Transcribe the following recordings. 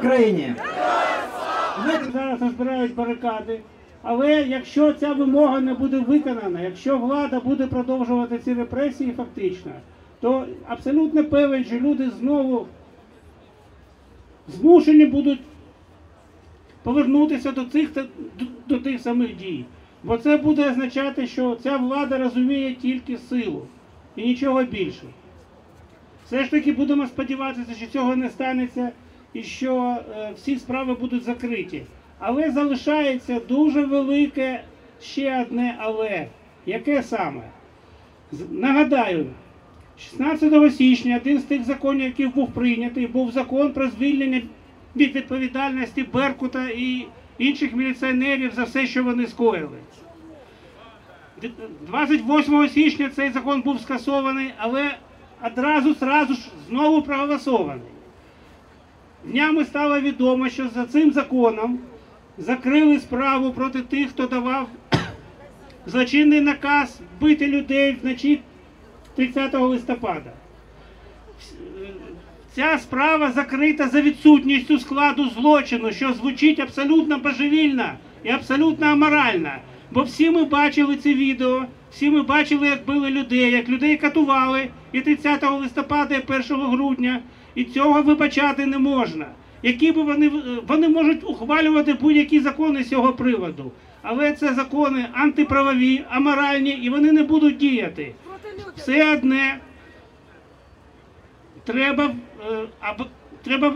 Україні! Зараз розбирають барикади. Але якщо ця вимога не буде виконана, якщо влада буде продовжувати ці репресії фактично, то абсолютно певен, що люди знову змушені будуть повернутися до цих до тих самих дій. Бо це буде означати, що ця влада розуміє тільки силу і нічого більше. Все ж таки будемо сподіватися, що цього не станеться і що е, всі справи будуть закриті. Але залишається дуже велике ще одне але. Яке саме? Нагадаю, 16 січня один з тих законів, який був прийнятий, був закон про звільнення від відповідальності Беркута і інших міліціонерів за все, що вони скоїли. 28 січня цей закон був скасований, але одразу сразу ж знову проголосований. Днями стало відомо, що за цим законом закрили справу проти тих, хто давав злочинний наказ бити людей вночі 30 листопада. Ця справа закрита за відсутністю складу злочину, що звучить абсолютно божевільно і абсолютно аморально. Бо всі ми бачили це відео, всі ми бачили, як били людей, як людей катували і 30 листопада, і 1 грудня. І цього вибачати не можна. Які би вони вони можуть ухвалювати будь-які закони з цього приводу, але це закони антиправові, аморальні, і вони не будуть діяти. Все одне треба, е, або, треба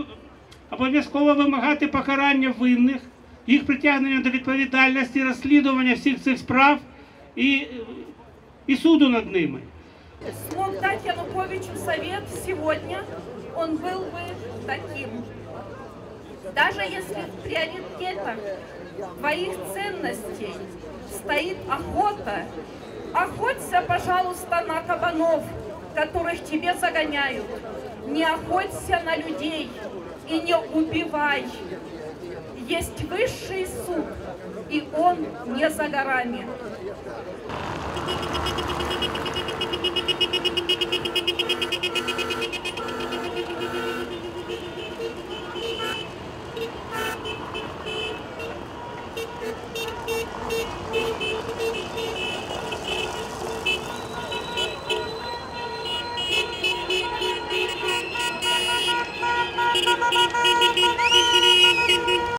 обов'язково вимагати покарання винних, їх притягнення до відповідальності, розслідування всіх цих справ і, е, і суду над ними. смог дать Януковичу совет сегодня, он был бы таким. Даже если в приоритетах твоих ценностей стоит охота, охоться, пожалуйста, на кабанов, которых тебе загоняют. Не охоться на людей и не убивай. Есть высший суд, и он не за горами.